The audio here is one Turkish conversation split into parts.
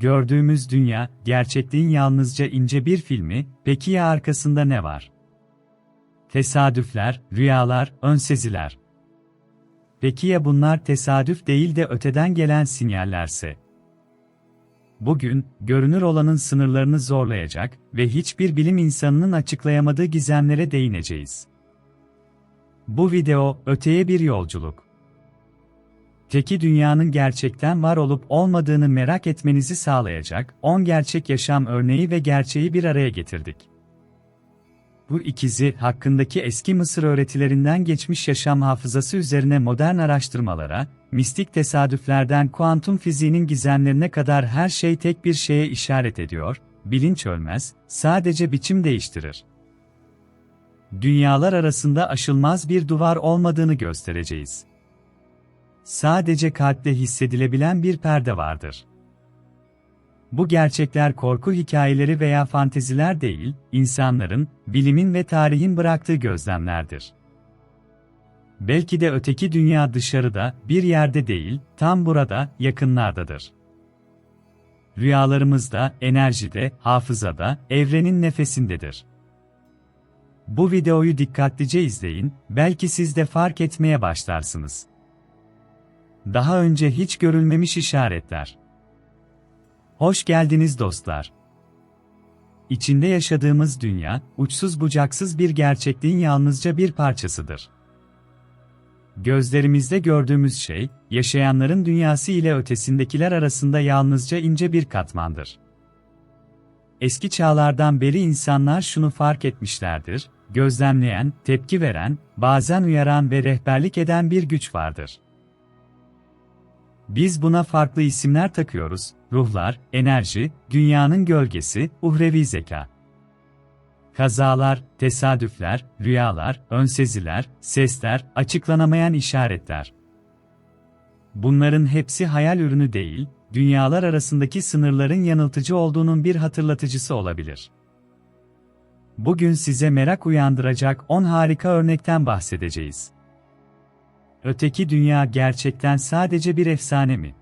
gördüğümüz dünya, gerçekliğin yalnızca ince bir filmi, peki ya arkasında ne var? Tesadüfler, rüyalar, önseziler. Peki ya bunlar tesadüf değil de öteden gelen sinyallerse? Bugün, görünür olanın sınırlarını zorlayacak ve hiçbir bilim insanının açıklayamadığı gizemlere değineceğiz. Bu video, öteye bir yolculuk. Teki dünyanın gerçekten var olup olmadığını merak etmenizi sağlayacak 10 gerçek yaşam örneği ve gerçeği bir araya getirdik. Bu ikizi hakkındaki eski Mısır öğretilerinden geçmiş yaşam hafızası üzerine modern araştırmalara, mistik tesadüflerden kuantum fiziğinin gizemlerine kadar her şey tek bir şeye işaret ediyor, bilinç ölmez, sadece biçim değiştirir. Dünyalar arasında aşılmaz bir duvar olmadığını göstereceğiz. Sadece kalpte hissedilebilen bir perde vardır. Bu gerçekler korku hikayeleri veya fanteziler değil, insanların, bilimin ve tarihin bıraktığı gözlemlerdir. Belki de öteki dünya dışarıda, bir yerde değil, tam burada, yakınlardadır. Rüyalarımızda, enerjide, hafızada, evrenin nefesindedir. Bu videoyu dikkatlice izleyin, belki siz de fark etmeye başlarsınız. Daha önce hiç görülmemiş işaretler. Hoş geldiniz dostlar. İçinde yaşadığımız dünya, uçsuz bucaksız bir gerçekliğin yalnızca bir parçasıdır. Gözlerimizde gördüğümüz şey, yaşayanların dünyası ile ötesindekiler arasında yalnızca ince bir katmandır. Eski çağlardan beri insanlar şunu fark etmişlerdir, gözlemleyen, tepki veren, bazen uyaran ve rehberlik eden bir güç vardır. Biz buna farklı isimler takıyoruz, ruhlar, enerji, dünyanın gölgesi, uhrevi zeka. Kazalar, tesadüfler, rüyalar, önseziler, sesler, açıklanamayan işaretler. Bunların hepsi hayal ürünü değil, dünyalar arasındaki sınırların yanıltıcı olduğunun bir hatırlatıcısı olabilir. Bugün size merak uyandıracak 10 harika örnekten bahsedeceğiz. Öteki dünya gerçekten sadece bir efsane mi?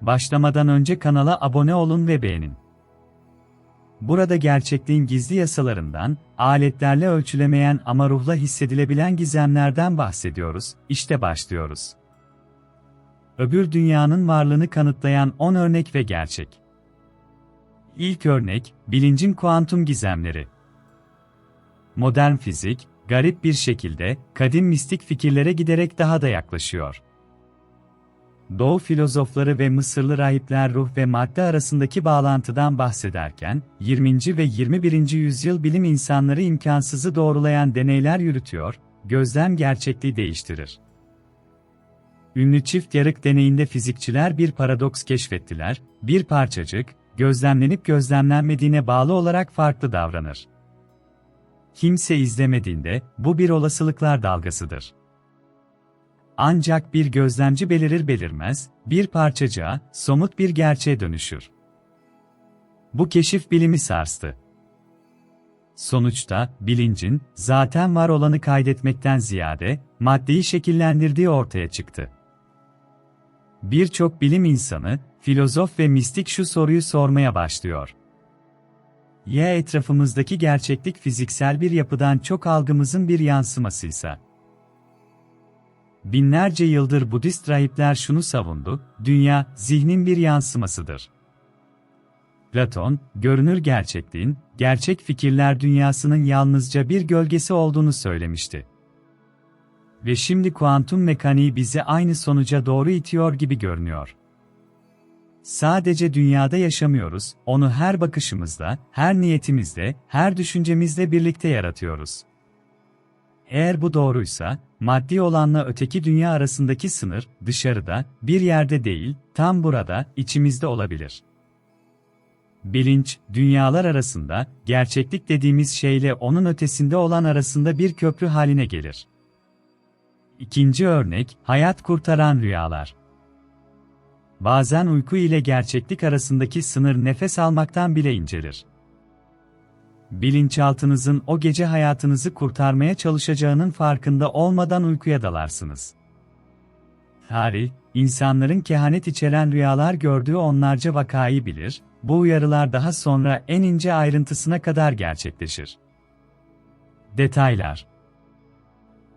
Başlamadan önce kanala abone olun ve beğenin. Burada gerçekliğin gizli yasalarından, aletlerle ölçülemeyen ama ruhla hissedilebilen gizemlerden bahsediyoruz. İşte başlıyoruz. Öbür dünyanın varlığını kanıtlayan 10 örnek ve gerçek. İlk örnek, bilincin kuantum gizemleri. Modern fizik, garip bir şekilde, kadim mistik fikirlere giderek daha da yaklaşıyor. Doğu filozofları ve Mısırlı rahipler ruh ve madde arasındaki bağlantıdan bahsederken, 20. ve 21. yüzyıl bilim insanları imkansızı doğrulayan deneyler yürütüyor, gözlem gerçekliği değiştirir. Ünlü çift yarık deneyinde fizikçiler bir paradoks keşfettiler, bir parçacık, gözlemlenip gözlemlenmediğine bağlı olarak farklı davranır. Kimse izlemediğinde, bu bir olasılıklar dalgasıdır. Ancak bir gözlemci belirir belirmez, bir parçacığa, somut bir gerçeğe dönüşür. Bu keşif bilimi sarstı. Sonuçta, bilincin, zaten var olanı kaydetmekten ziyade, maddeyi şekillendirdiği ortaya çıktı. Birçok bilim insanı, filozof ve mistik şu soruyu sormaya başlıyor. Ya etrafımızdaki gerçeklik fiziksel bir yapıdan çok algımızın bir yansımasıysa? Binlerce yıldır Budist rahipler şunu savundu, dünya, zihnin bir yansımasıdır. Platon, görünür gerçekliğin, gerçek fikirler dünyasının yalnızca bir gölgesi olduğunu söylemişti. Ve şimdi kuantum mekaniği bizi aynı sonuca doğru itiyor gibi görünüyor. Sadece dünyada yaşamıyoruz, onu her bakışımızda, her niyetimizde, her düşüncemizde birlikte yaratıyoruz. Eğer bu doğruysa, maddi olanla öteki dünya arasındaki sınır, dışarıda, bir yerde değil, tam burada, içimizde olabilir. Bilinç, dünyalar arasında, gerçeklik dediğimiz şeyle onun ötesinde olan arasında bir köprü haline gelir. İkinci örnek, hayat kurtaran rüyalar. Bazen uyku ile gerçeklik arasındaki sınır nefes almaktan bile incelir. Bilinçaltınızın o gece hayatınızı kurtarmaya çalışacağının farkında olmadan uykuya dalarsınız. Tarih, insanların kehanet içeren rüyalar gördüğü onlarca vakayı bilir, bu uyarılar daha sonra en ince ayrıntısına kadar gerçekleşir. Detaylar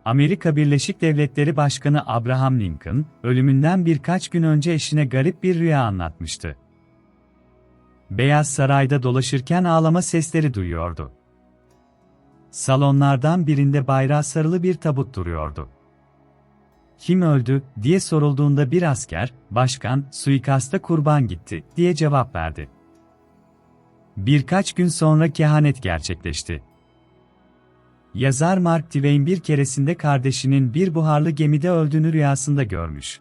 Amerika Birleşik Devletleri Başkanı Abraham Lincoln, ölümünden birkaç gün önce eşine garip bir rüya anlatmıştı. Beyaz Saray'da dolaşırken ağlama sesleri duyuyordu. Salonlardan birinde bayrağı sarılı bir tabut duruyordu. Kim öldü diye sorulduğunda bir asker, başkan, suikasta kurban gitti diye cevap verdi. Birkaç gün sonra kehanet gerçekleşti. Yazar Mark Twain bir keresinde kardeşinin bir buharlı gemide öldüğünü rüyasında görmüş.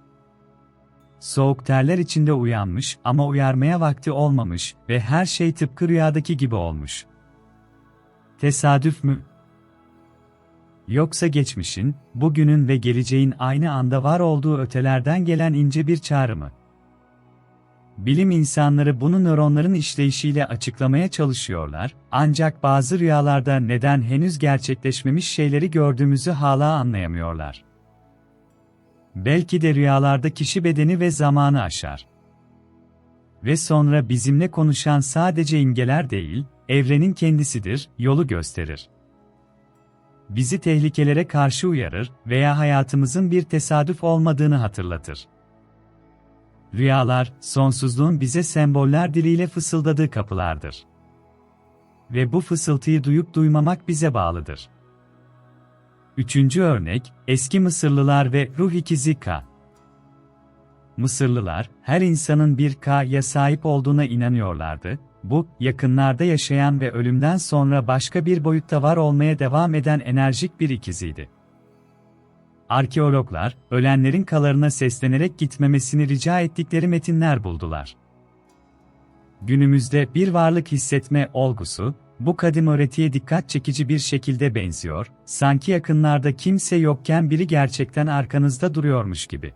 Soğuk terler içinde uyanmış ama uyarmaya vakti olmamış ve her şey tıpkı rüyadaki gibi olmuş. Tesadüf mü? Yoksa geçmişin, bugünün ve geleceğin aynı anda var olduğu ötelerden gelen ince bir çağrı mı? Bilim insanları bunu nöronların işleyişiyle açıklamaya çalışıyorlar, ancak bazı rüyalarda neden henüz gerçekleşmemiş şeyleri gördüğümüzü hala anlayamıyorlar. Belki de rüyalarda kişi bedeni ve zamanı aşar. Ve sonra bizimle konuşan sadece imgeler değil, evrenin kendisidir, yolu gösterir. Bizi tehlikelere karşı uyarır veya hayatımızın bir tesadüf olmadığını hatırlatır. Rüyalar, sonsuzluğun bize semboller diliyle fısıldadığı kapılardır. Ve bu fısıltıyı duyup duymamak bize bağlıdır. Üçüncü örnek, eski Mısırlılar ve ruh ikizi Ka. Mısırlılar, her insanın bir K'ya sahip olduğuna inanıyorlardı, bu, yakınlarda yaşayan ve ölümden sonra başka bir boyutta var olmaya devam eden enerjik bir ikiziydi. Arkeologlar, ölenlerin kalarına seslenerek gitmemesini rica ettikleri metinler buldular. Günümüzde bir varlık hissetme olgusu, bu kadim öğretiye dikkat çekici bir şekilde benziyor, sanki yakınlarda kimse yokken biri gerçekten arkanızda duruyormuş gibi.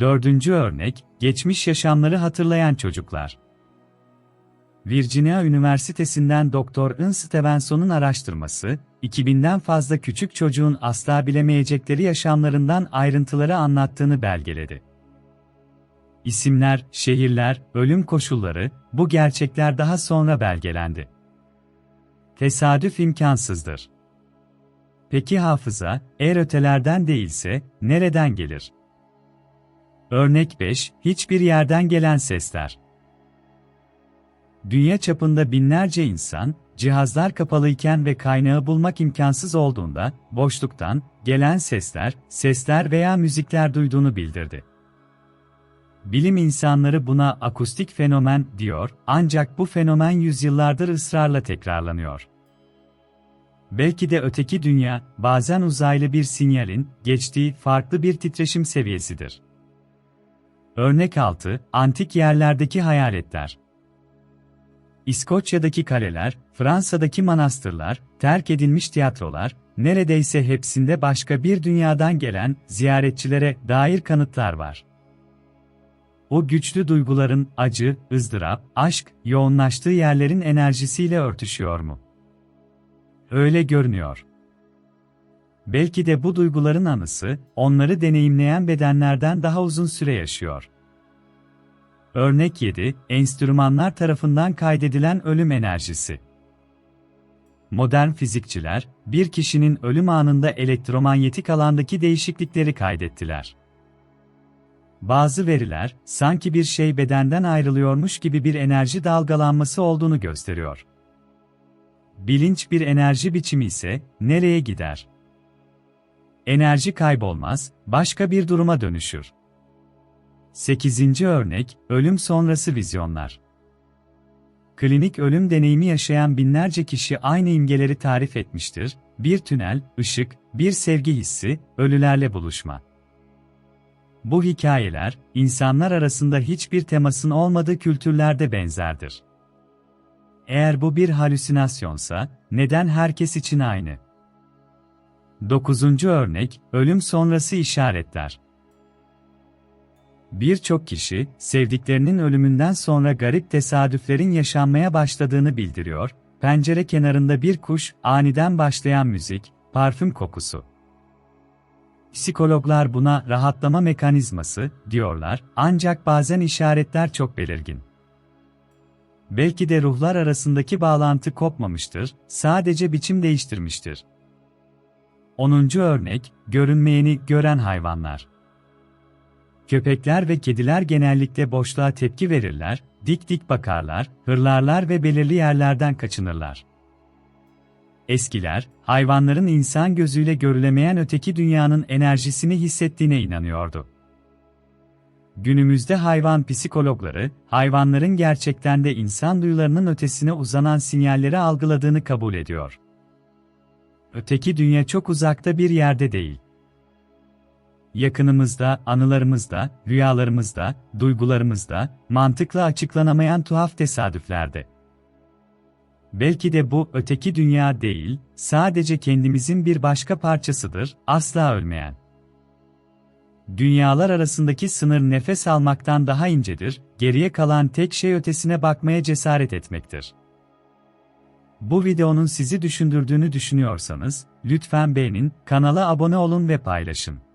Dördüncü örnek, geçmiş yaşamları hatırlayan çocuklar. Virginia Üniversitesi'nden Dr. Ian Stevenson'un araştırması, 2000'den fazla küçük çocuğun asla bilemeyecekleri yaşamlarından ayrıntıları anlattığını belgeledi. İsimler, şehirler, ölüm koşulları, bu gerçekler daha sonra belgelendi. Tesadüf imkansızdır. Peki hafıza, eğer ötelerden değilse, nereden gelir? Örnek 5, hiçbir yerden gelen sesler. Dünya çapında binlerce insan, cihazlar kapalıyken ve kaynağı bulmak imkansız olduğunda, boşluktan, gelen sesler, sesler veya müzikler duyduğunu bildirdi. Bilim insanları buna akustik fenomen diyor, ancak bu fenomen yüzyıllardır ısrarla tekrarlanıyor. Belki de öteki dünya, bazen uzaylı bir sinyalin, geçtiği farklı bir titreşim seviyesidir. Örnek 6, antik yerlerdeki hayaletler. İskoçya'daki kaleler, Fransa'daki manastırlar, terk edilmiş tiyatrolar, neredeyse hepsinde başka bir dünyadan gelen ziyaretçilere dair kanıtlar var. O güçlü duyguların acı, ızdırap, aşk, yoğunlaştığı yerlerin enerjisiyle örtüşüyor mu? Öyle görünüyor. Belki de bu duyguların anısı, onları deneyimleyen bedenlerden daha uzun süre yaşıyor. Örnek 7, enstrümanlar tarafından kaydedilen ölüm enerjisi. Modern fizikçiler, bir kişinin ölüm anında elektromanyetik alandaki değişiklikleri kaydettiler. Bazı veriler, sanki bir şey bedenden ayrılıyormuş gibi bir enerji dalgalanması olduğunu gösteriyor. Bilinç bir enerji biçimi ise, nereye gider? Enerji kaybolmaz, başka bir duruma dönüşür. 8. örnek, ölüm sonrası vizyonlar. Klinik ölüm deneyimi yaşayan binlerce kişi aynı imgeleri tarif etmiştir. Bir tünel, ışık, bir sevgi hissi, ölülerle buluşma. Bu hikayeler, insanlar arasında hiçbir temasın olmadığı kültürlerde benzerdir. Eğer bu bir halüsinasyonsa, neden herkes için aynı? 9. örnek, ölüm sonrası işaretler. Birçok kişi, sevdiklerinin ölümünden sonra garip tesadüflerin yaşanmaya başladığını bildiriyor, pencere kenarında bir kuş, aniden başlayan müzik, parfüm kokusu. Psikologlar buna rahatlama mekanizması diyorlar, ancak bazen işaretler çok belirgin. Belki de ruhlar arasındaki bağlantı kopmamıştır, sadece biçim değiştirmiştir. 10. örnek, görünmeyeni gören hayvanlar. Köpekler ve kediler genellikle boşluğa tepki verirler, dik dik bakarlar, hırlarlar ve belirli yerlerden kaçınırlar. Eskiler, hayvanların insan gözüyle görülemeyen öteki dünyanın enerjisini hissettiğine inanıyordu. Günümüzde hayvan psikologları, hayvanların gerçekten de insan duyularının ötesine uzanan sinyalleri algıladığını kabul ediyor. Öteki dünya çok uzakta bir yerde değil. Yakınımızda, anılarımızda, rüyalarımızda, duygularımızda, mantıkla açıklanamayan tuhaf tesadüflerde. Belki de bu öteki dünya değil, sadece kendimizin bir başka parçasıdır, asla ölmeyen. Dünyalar arasındaki sınır nefes almaktan daha incedir, geriye kalan tek şey ötesine bakmaya cesaret etmektir. Bu videonun sizi düşündürdüğünü düşünüyorsanız, lütfen beğenin, kanala abone olun ve paylaşın.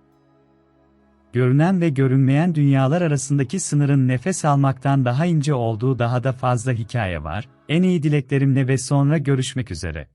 Görünen ve görünmeyen dünyalar arasındaki sınırın nefes almaktan daha ince olduğu daha da fazla hikaye var. En iyi dileklerimle ve sonra görüşmek üzere.